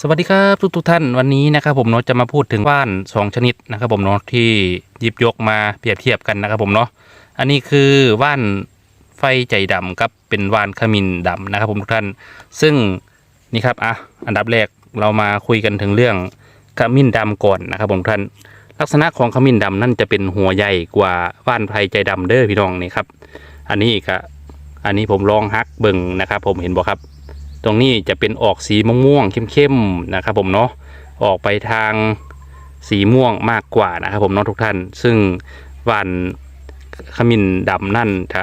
สวัสดีครับทุกทุกท่านวันนี้นะครับผมเนาะจะมาพูดถึงว่านสองชนิดนะครับผมเนาะที่หยิบยกมาเปรียบเทียบกันนะครับผมเนาะอันนี้คือว่านไฟใจดำกับเป็นว่านขมิ้นดำนะครับผมทุกท่าน ซึ่งนี่ครับอะอันดับแรกเรามาคุยกันถึงเรื่องขมิ้นดำก่อนนะครับผมทุกท่าน ลักษณะของขมิ้นดำนั่นจะเป็นหัวใหญ่กว่าว่านไฟใจดำเด้อพี่น้องนี่ครับ อันนี้ก็อันนี้ผมลองฮักเบิ่งนะครับ ผมเห็นบ่ครับ ตรงนี้จะเป็นออกสีม่วงๆเข้มๆนะครับผมเนาะออกไปทางสีม่วงมากกว่านะครับผมเนาะทุกท่าน ซึ่งหวานขมิ้นดำนั่นจะ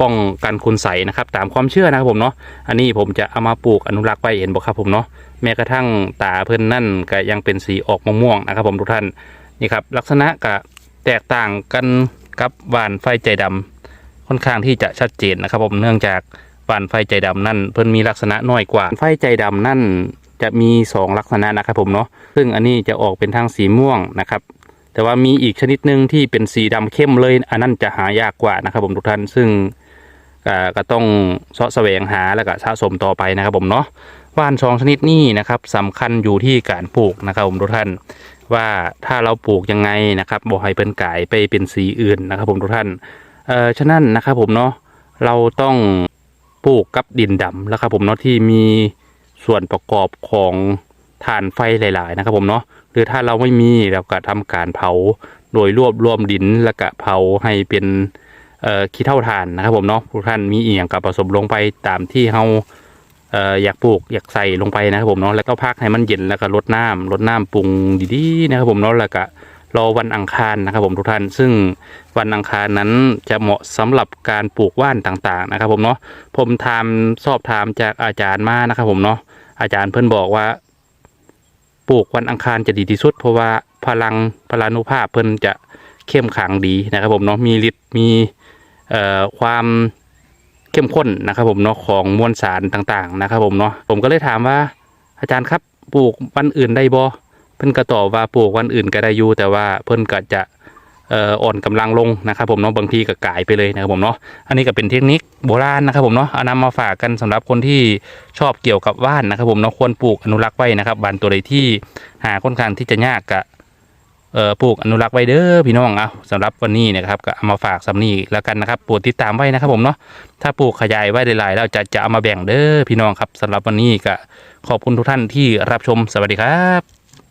ป้องกันคุณใสนะครับ ตามความเชื่อนะครับผมเนาะอันนี้ผมจะเอามาปลูกอนุรักษ์ไว้เห็นบ่ครับผมเนาะแม้กระทั่งตาเพิ่อนนั่นก็ยังเป็นสีออกม่วงๆนะครับผมทุกท่านนี่ครับลักษณะก็แตกต่างกันกับหวานไฟใจดำค่อนข้างที่จะชัดเจนนะครับผมเนื่องจาก ป่านไฟใจดำนั่นเพิ่นมีลักษณะน้อยกว่า ไฟใจดำนั่นจะมีสองลักษณะนะครับผมเนาะซึ่งอันนี้จะออกเป็นทางสีม่วงนะครับ แต่ว่ามีอีกชนิดหนึ่งที่เป็นสีดำเข้มเลย อันนั้นจะหายากกว่านะครับผมทุกท่านซึ่งอ่าก็ต้องเสาะแสวงหาแล้วก็สะสมต่อไปนะครับผมเนาะว่านสองชนิดนี้นะครับสำคัญอยู่ที่การปลูกนะครับผมทุกท่านว่าถ้าเราปลูกยังไงนะครับบ่ให้เป็นกายไปเป็นสีอื่นนะครับผมทุกท่านเอ่อฉะนั้นนะครับผมเนาะเราต้อง ปลูกกับดินดำแล้วครับผมเนาะที่มีส่วนประกอบของถ่านไฟหลาย ๆ นะครับผมเนาะหรือถ้าเราไม่มีเราก็ทำการเผาโดยรวบรวมดินแล้วก็เผาให้เป็นขี้เท่าถ่านนะครับผมเนาะทุกท่านมีเอียงกับผสมลงไปตามที่เราเอออยากปลูกอยากใส่ลงไปนะครับผมเนาะแล้วก็พักให้มันเย็นแล้วก็ลดน้ำลดน้ำปรุงดีๆนะครับผมเนาะแล้วก็ รอวันอังคารนะครับผมทุกท่าน ซึ่งวันอังคารนั้นจะเหมาะสำหรับการปลูกว่านต่างๆนะครับผมเนาะผมถามสอบถามจากอาจารย์มานะครับผมเนาะอาจารย์เพิ่นบอกว่า ปลูกวันอังคารจะดีที่สุด เพราะว่าพลังพลานุภาพเพิ่นจะเข้มขังดีนะครับผมเนาะมีฤทธิ์มีเอ่อความเข้มข้นนะครับผมเนาะของมวลสารต่างๆนะครับผมเนาะผมก็เลยถามว่าอาจารย์ครับปลูกวันอื่นได้บ่ พิ่นก็ตอบว่าปลูกวันอื่นก็ได้อยู่แต่ว่าเพิ่นก็จะอ่ออ่อนกำลังลงนะครับผมเนาะบางทีก็กลายไปเลยนะครับผมเนาะอันนี้ก็เป็นเทคนิคโบราณนะครับผมเนาะเอานำมาฝากกันสำหรับคนที่ชอบเกี่ยวกับว่านนะครับผมเนาะควรปลูกอนุรักษ์ไว้นะครับว่านตัวใดที่หาค่อนข้างที่จะยากกะปลูกอนุรักษ์ไว้เด้อพี่น้องเอาสำหรับวันนี้นะครับก็เอามาฝากสำนีแล้วกันนะครับโปรดติดตามไว้นะครับผมเนาะถ้าปลูกขยายไว้หลายๆแล้วจะจะเอามาแบ่งเด้อพี่น้องครับสำหรับวันนี้ก็ขอบคุณทุกท่านที่รับชมสวัสดีครับ